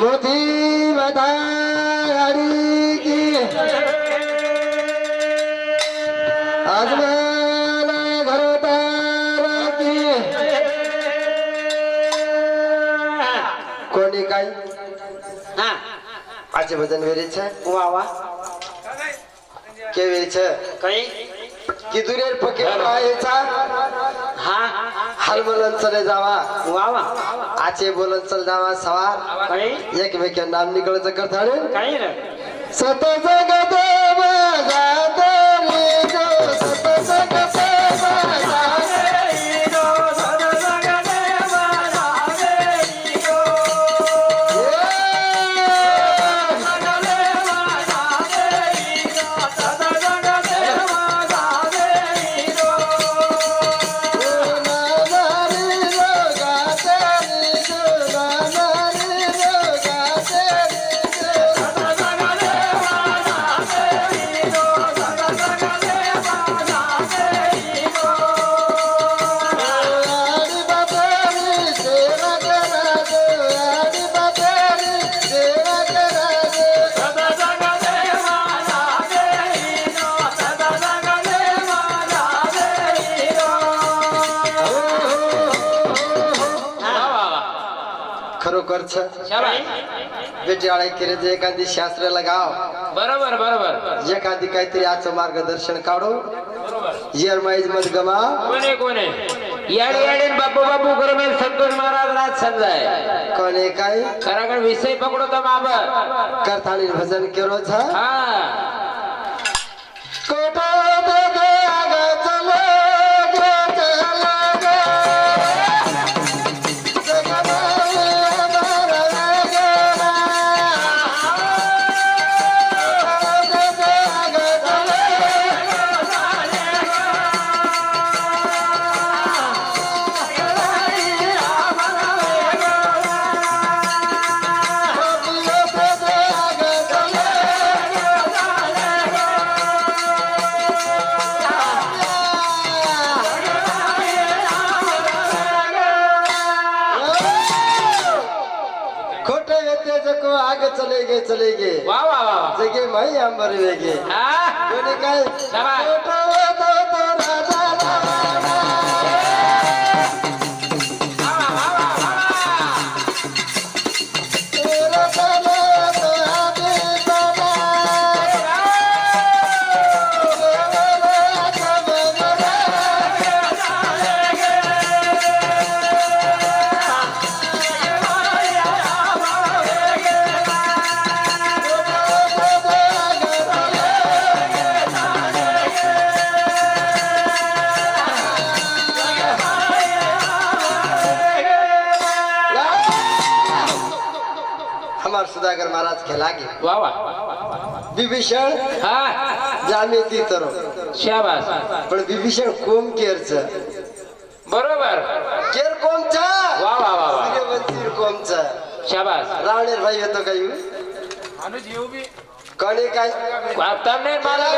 मोती मदारी की। आजमाला घरोतारा की कोणी काय? आजचे भजन वेळेच? वा वा. के वेळेच काही किदुरेर फकीर राहायचा हा. हलमलन चले जावा. वा. आचे बोलन चल जावा सवार. काही? एकमेक नाम निकळचं करताडे काही जगत जात सत जगत खरोखर आळे केले जे एखादी शास्त्र लगाव बरोबर बरोबर. एखादी काहीतरी आजचं मार्गदर्शन काढू. येरमाईज मत गमा. कोणे कोणे याडे याडे बापू बापू गरमेल संतोष महाराज राज समजाय कोणे काय? खराकडे विषय पकडो तो माब करताळी भजन केरो छ हा. कोट वा वा वा. जगे सौदागर महाराज खेला गे वा वा. विभीषण? जामे ती तर. पण विभीषण कोम केरच. बरोबर. केर कोमचा? वा वा वा सूर्यवंशी च शाबास. रावणेर भाई येतो काही? अनुज येऊ बी कणे काय? वापता नाही मला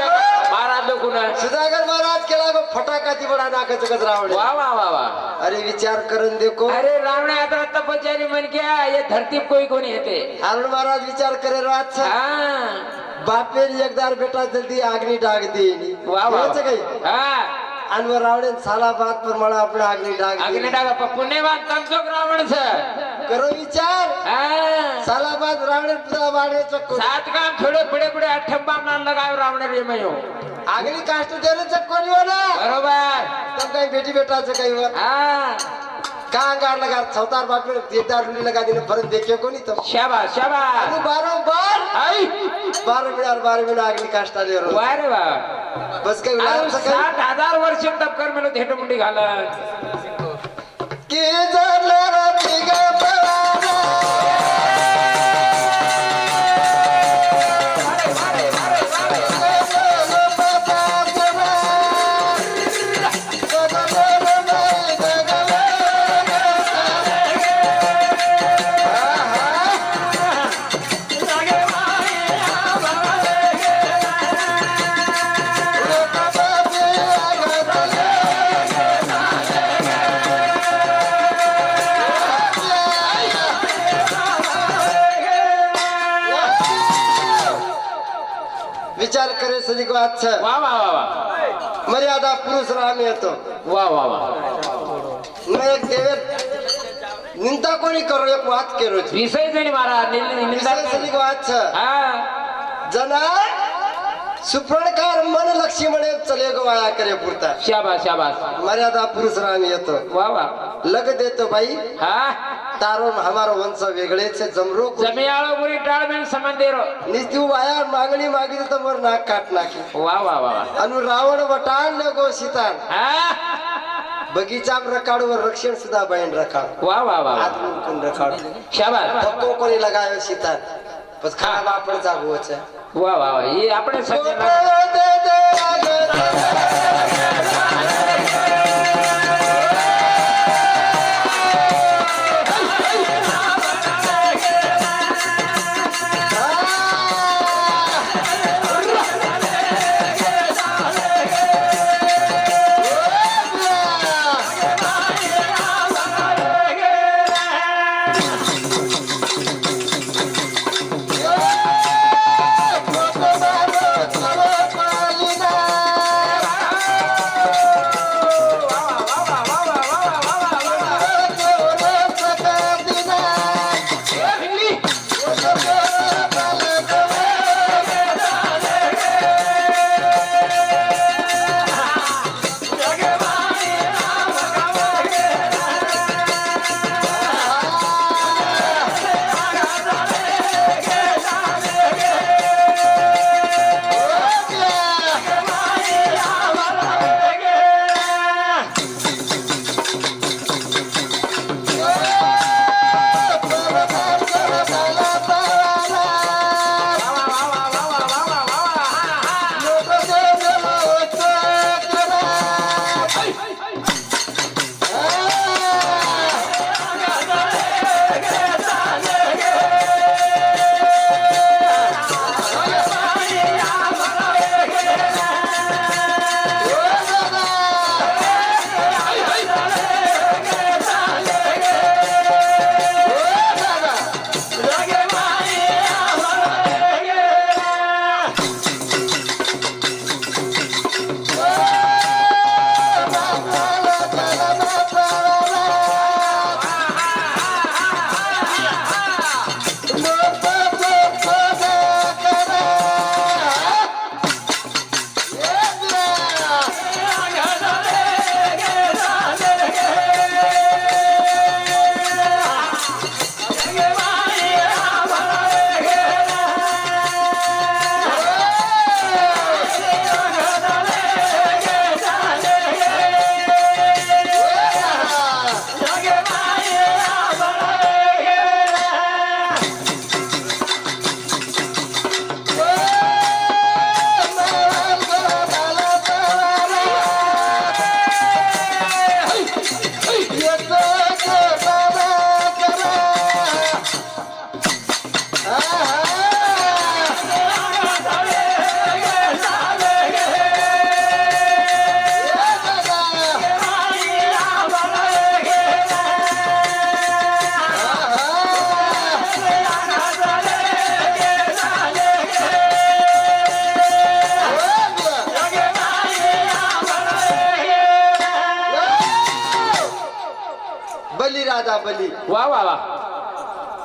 महाराज लोक सुधाकर महाराज केला बघ फटाका तिबडा नाकाच कचरा आवडला वा वा वा वा. अरे विचार करून देखो. अरे रावण आता तपचारी मन क्या ये धरती कोई कोणी येते? अरुण महाराज विचार करे रात हा. एकदार बेटा जल्दी आग्नी डाग देईनी. वा वा काही? हा. अनवर रावणे साला बात पर मला आपण आगणी डाग अग्निडाग पप्पूने बांधताम चोक रावण सर करो विचार. साला बात रावणे मारणे चक्को. सात काम थोडे पुढे पुढे अठ्ठम बाम नाम लगाव रावण रे मयो. आगनी काष्ट देणे चक्को नाही ना बरोबर. तब काही बेटी बेटाचं काही वर. हा. का अंगार लगा चौतार बाप देदार रुली लगा देने परत देखे कोणी तो शाबास शाबास. तू बारंबार. आई. बारा मिळाल बारा मिळा आगनी काष्ट आली वर. वा रे बस काही अरे हजार वर्ष तप कर मेलो धेट मुंडी घालत. की जरले राती ग पवारा. विचार करे सदी को अच्छा वा वा वा वा. मर्यादा पुरुष राम येतो वा वा वा. देवे निंदा कोणी करो एक वाद छी विषय मारा निंदा विषय हा। जना सुप्रणकार मन लक्ष्य म्हणे चले गो वाया करे पुरता। शाबास शाबास. मर्यादा पुरुष राम येतो वा वा. लग देतो बाई हा. તારો ને અમારો વંશ વેગળે છે જમરો જમિયાળો પૂરી ટાળમેન સમંદેરો નિસ્તુ વાયા માંગણી માગી તો મોર નાક કાટ નાખી વાહ વાહ વાહ અનુ રાવણ વટાણ ને ગો સીતાન બગીચા રખાડવું રક્ષણ સુધા બહેન રખાડ વાહ વાહ વાહ આત્મકુન રખાડ શાબાશ ધક્કો કોની લગાવ્યો સીતાન પછી ખાવા પણ જાગવો છે વાહ વાહ વાહ એ આપણે સજ્જન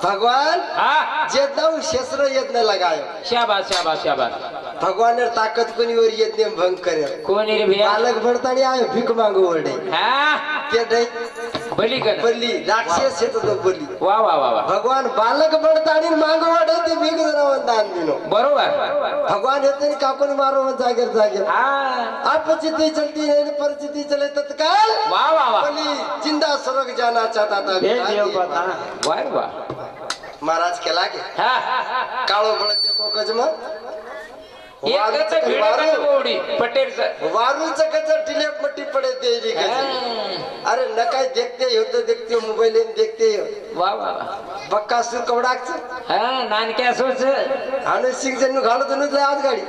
भगवान जे जेदाऊ शस्त्र यज्ञ लगायो. शाबाश शाबाश शाबाश भगवान ताकत कोणी वर यज्ञ भंग करे कोणी बालक भरतानी आयो भीक मागू ओरडे हा? नाही. बली बल्ली राक्षस येत होतो बली. वा वा वा वा. भगवान बालक बडत आणि मांग वाढवते बिग जनावर दान दिनो बरोबर. भगवान येते आणि कापून मारो जागेर जागेर अपचिती चलती परिस्थिती परिचिती चले तत्काल. वा वा वा. बली जिंदा स्वर्ग जाना चाहता था वाह वाह महाराज के? लागे काळो बळद देखो गजमत. एकच भिडा गोडी पटेलचा. पडे ते बी अरे न काय देखते हो देखते मोबाईल देखते वा वा बक्का सूर कवडाच हा नानक्या सोच आणि सिंग जण घालत नच आज गाडी.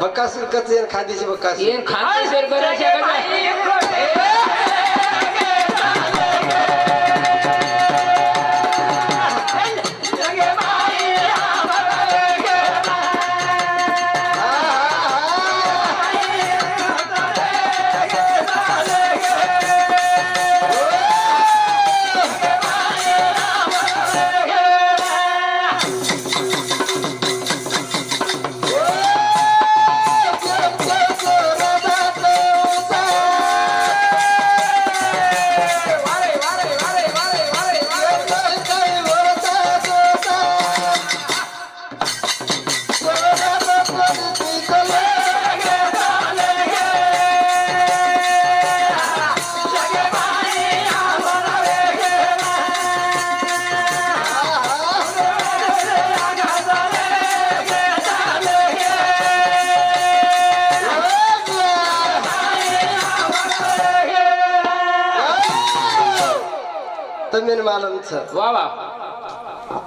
बक्का सूर कच खादीची बक्का सूर खादी वा वा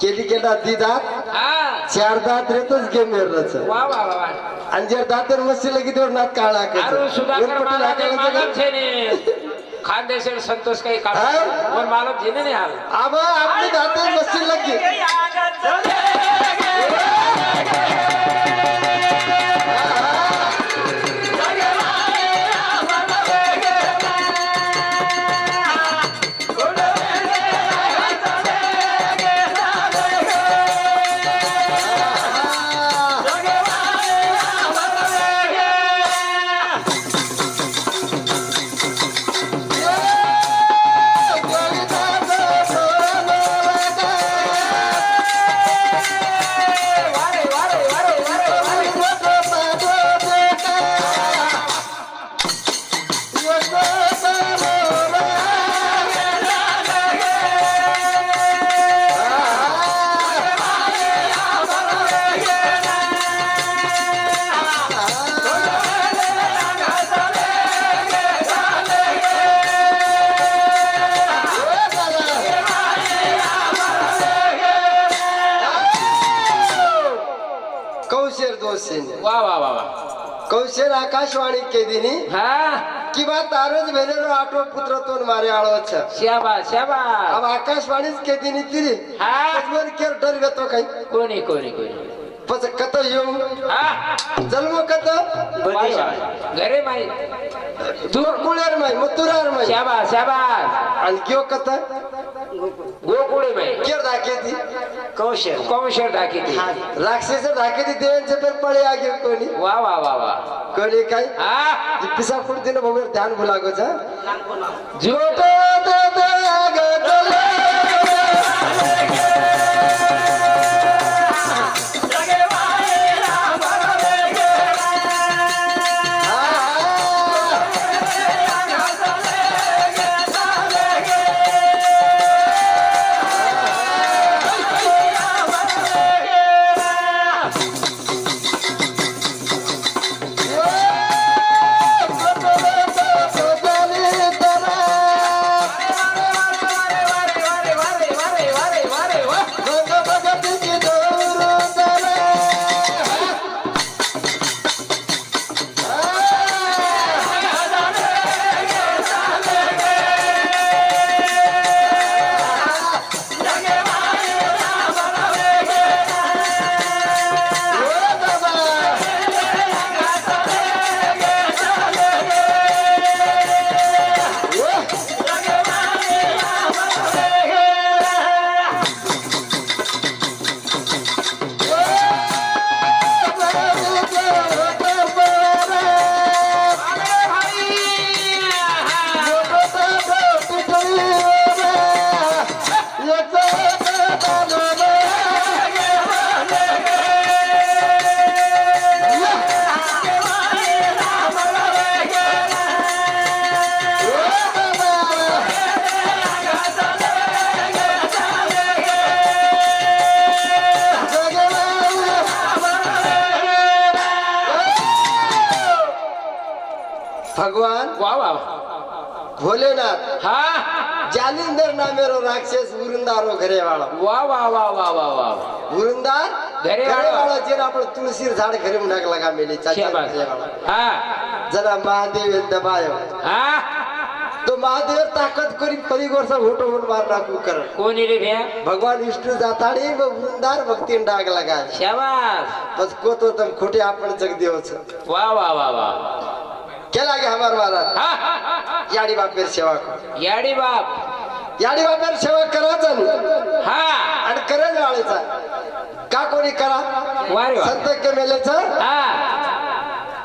केली गेला दी दात हा चार दात रेतच गेम मेरला वा वा आणि जर दातर मस्ती लगी तेवढं नात काळा अरे संतोष काही काम हा? पण मालक छे नाही हाल आबा आपली दातर मस्ती लगी आकाशवाणी केदिनी? हाँ? आरो भेने रो आठवो पुत्र तोन मारे आलो अच्छा शाबा शाबा अब आकाशवाणी के दिनी तेरी. हाँ? मन के डर गया तो कहीं. कोनी कोनी कोनी पस कतो यूं हाँ? हा कतो? बड़ी बदी घरे माई तू कुळेर माई मुत्तुरार माई. शाबा शाबा अंकियो कतो कत? गोकुळे में केर धाके ती? कौशर कौशर धाके ती. राक्षस धाके ती देवांचे पण पळे आगे कोणी? वा वा वा वा. कोणी काय? हा. पिसा फुट दिन भगवान ध्यान भुलागो जा. जीवतो तर राक्षस वृंदारो घरेवाळा वा वा वा वा वा वा वृंदार घरेवाळा. घरेवाळा जे आपण तुळशीर झाड घरी म्हणून टाकला का मेली शाबास. हा जरा महादेव दबाय तो महादेव ताकद करीत वर्ष होटो होऊन मार टाकू कर कोणी रे भ्या भगवान विष्णू जाताडे व वृंदार भक्ती डाग का शाबास बस कोतो तम खोटे आपण जगदेवच वा वा वा वा केला गे हमार वाला याडी बाप हा, सेवा कर याडी बाप याडी बाप्याला सेवा करा चालू हा. आणि करंज वाळायचा का कोणी करा? वारे वा. संत केमेल्याच हा.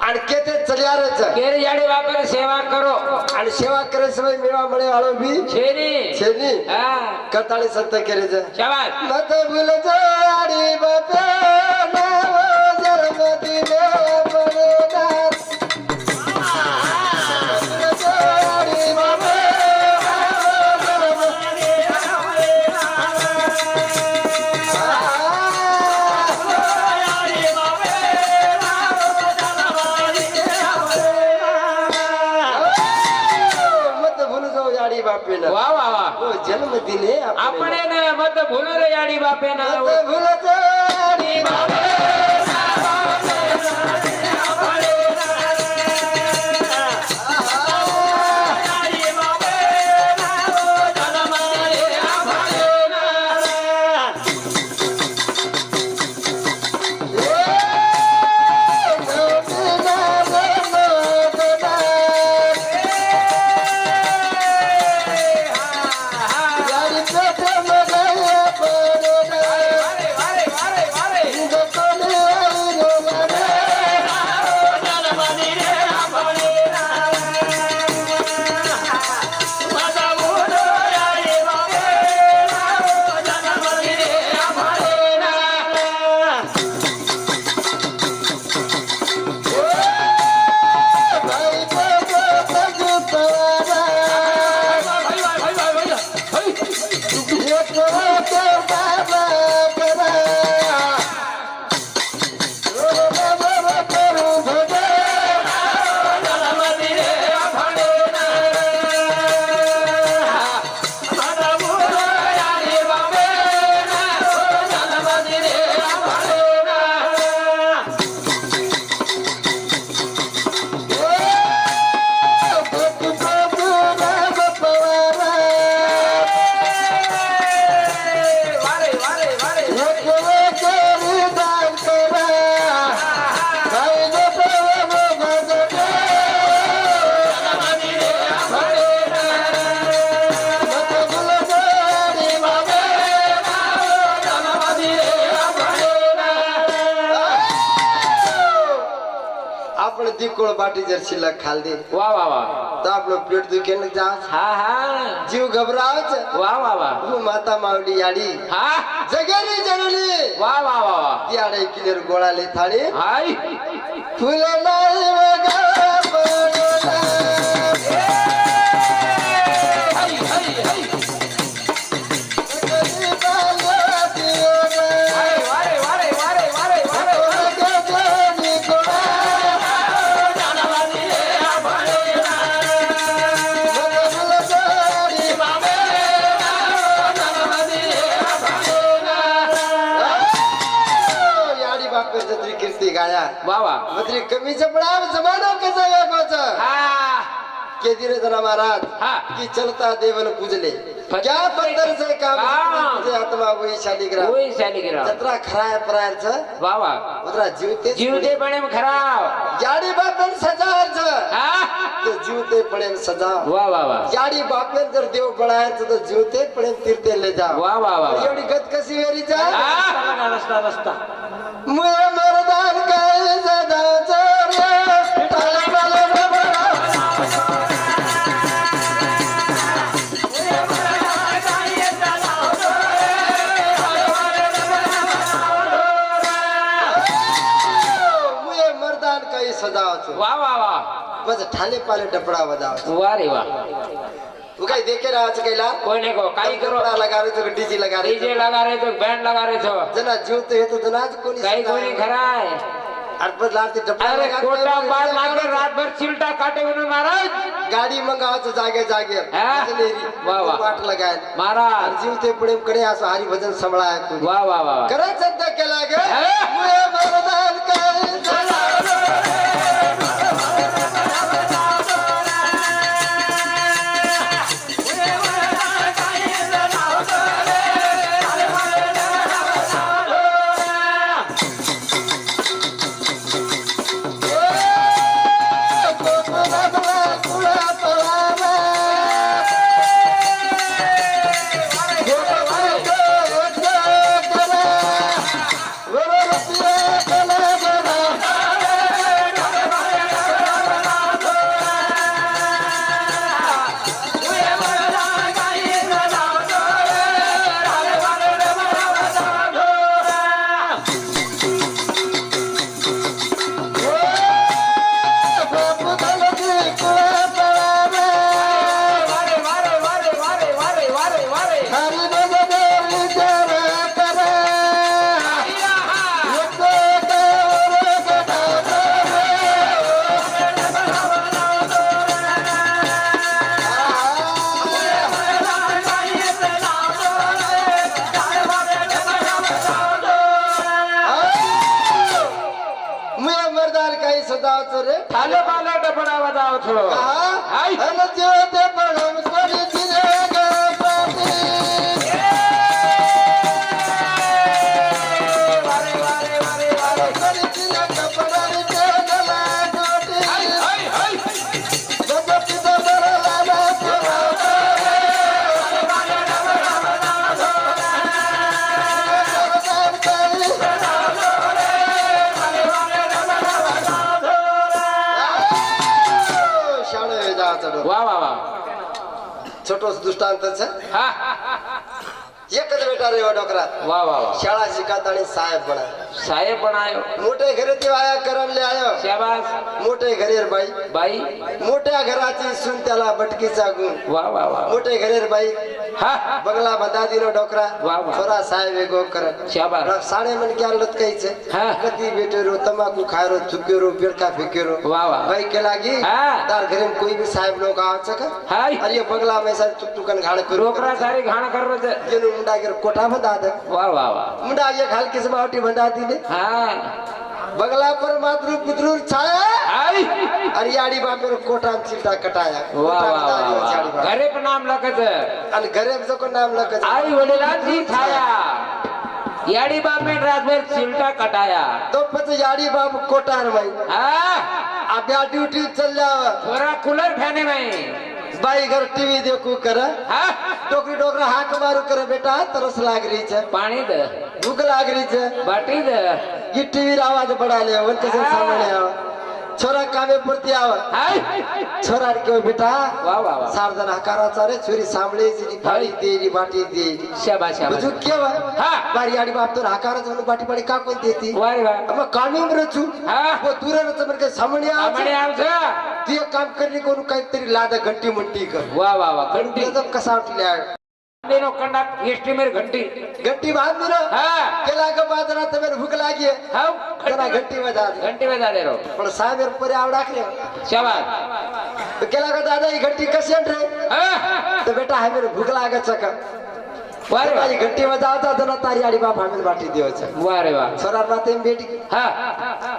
आणि केते चलियारच. केर याडी बापाला सेवा करो. आणि सेवा करे बाई मेवा मळे वाळो बी छेरी छेनी. हा. कताळी संत केरेचं. शाबास. मत भुल जाडी बाप्या नाव जन्मदिन जन्म दिले आपण मत भुलू रे याडी बापे ना भुलत पाटी जर शिल्लक खाल दे वा वा वा. तो आपलं पेट दुखे जा हा हा. जीव घबराच वा वा वा. तू माता मावली याडी. हा. जगेली जगली वा वा वा वा. ती आडे किलेर गोळाले थाळी. हाय. कमी जमणार जमाना कसा व्यापाचा केदिरे जना महाराज की चलता देवन पूजले क्या बंदर से काम तुझे आत्मा वही शालिग्राम. होय शालिग्राम. जत्रा खराय परायचं? वा वा उतरा जीवते जीवते पणे खराव याडी बापेन सजायचं. हा. तर जीवते पडेन सजा वा वा वा. जाडी बापेन जर देव पळायचं तर जीवते पणे तीर्थे ले जा वा वा वा एवढी गत कशी वेरी जा हा. रस्ता. रस्ता मुळे બસ ઠાલે પાલે ડપડા વધાવ છું વા રે વા તું કઈ દેખે રહ્યા છે કઈલા કોઈને કહો કાઈ કરો કપડા લગાવે છે કે ડીજી લગાવે ડીજે છે લગા રે તો બેન્ડ લગા રે છો જના જીવ તો હે તો જના જ કોની કઈ કોની ખરાય અડપત લાડતી ડપડા અરે લગાવે કોટા છે, બાર એટલે લાગે લગાવે રાત ભર ચીલટા કાટે વિનો મહારાજ છે. ગાડી મંગાવો છો જાગે જાગે હા? જલેરી, વાહ, વાહ. પાટ લગાય મહારાજ જીવ તે પડે એમ કરે આ સો હારી ભજન दृष्टांतच हा. एकच बेटा रे वा डोकरा वा वा वा. शाळा शिकात आणि साहेब बना साहेब आयो मोठे घरे ते आया करमले आयो. शाबास. मोठे घरेर बाई. बाई. मोठ्या घराची सून त्याला बटकीचा गुण. वा वा वा. मोठे घरेर बाई. हा? बंगला बंदा दिलो डोकरा. छोरा साहेब एगो कर शाबास. साडे मन क्या लत कहीचे हा. कदी बेटे रो तंबाकू खाय रो थुके रो बेड़का फेंके रो वा. वा भाई के लागी हा. तार घरे में कोई भी साहेब लोग आवच का? हाय. अरे ये बंगला में सर टुक टुकन घाण करू डोकरा सारी घाण करत जेनु मुंडा गिर कोठा बंदा दे वा वा वा. बंगला पर मातृ पुत्र छाया। आई। अरियाड़ी बापेर में चिल्टा कटाया। वा वा बंदा दियो वा चारी वा बाप. घरे पण नाम लखत आणि घरे जको नाम लखत आई वडिलांची छाया। याडी बापे रातभर चिलटा कटाया। तो पच याडी बाप कोटार माई हा। आब्या ड्यूटी चल थोड़ा कूलर फॅने नाही बाई घर टीवी देखू कर। हा? टोकरी डोकरा हाक मारू कर बेटा तरस लाग रही छे। पाणी द। भूख लाग रही छे। बाटी द। ये टीवी आवाज बढ़ा ले वन के सामने आओ छोरा कामे पुरती आव हाय. छोरा के बेटा सारदन हकाराचा रे छोरी सांभळे जी गाडी देली बाटी देली शाबाश बुझू शाबाश केवा हा. बारी आडी बाप तो हकाराचा म्हणून बाटी बाटी का कोण देती? हा वो. दूर रच मन के सामने आमचं ते काम करणे कोण काहीतरी लादा घंटी म्हणती कर. वा वा वा घंटी. एकदम कसा उठल्या देनो कंडा एसटी मेर घंटी घंटी बांध दिलो हा केला का बाजारात तुम्हाला भूक लागी हाव जरा घंटी घंटी वाजा घंटी में दे रो पण साहेब परे आवडाकले शाबाश केला का दादा ही घंटी आहे रे हा तर बेटा आहे मेरे भूक लागत का वारे माझी घंटी वाजावता जरा तारी आडी बाप आम्ही बाटी देवायचं वारे वा छोरा माते गी हा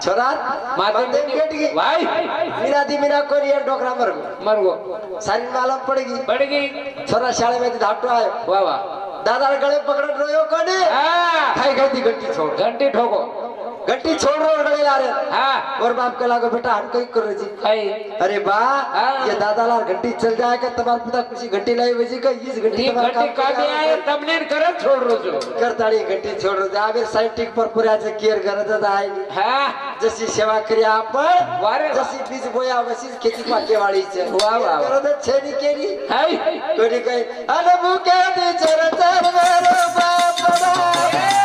छोरा माते माते भेट गी मीना दी मीना कोणी एक डोकरा मरगो. मरगो. सारी मालम पडगी. बडगी छोरा शाळेमध्ये धाटो आयो वा वा. दादा गळे पकडत रोयो कोणी? हा. खाई गई घंटी छोड़ घंटी ठोको. घंटी छोड़ रो गळे ला रे हा. और बाप के लागो बेटा हम कहीं करो जी अरे बा। ये दादा लाल घंटी चल जाएगा तुम्हारे पिता कुछ घंटी लाई बजी का इस घंटी ती घंटी काढली आहे तमनेर करत छोड रोजो करताळी घंटी छोड़ दे आवे सायंटिक पर पुऱ्याचं केअर गरजच आहे. नाही. हा. जशी सेवा करी आपण वारे. जशी बीज बोया वशीच खेती पाकेवाळीचे वा, वा, वा. गरजच छेनी केली. हाय. कोणी काही अन मुके दी चर चर मेरो बापडा वारे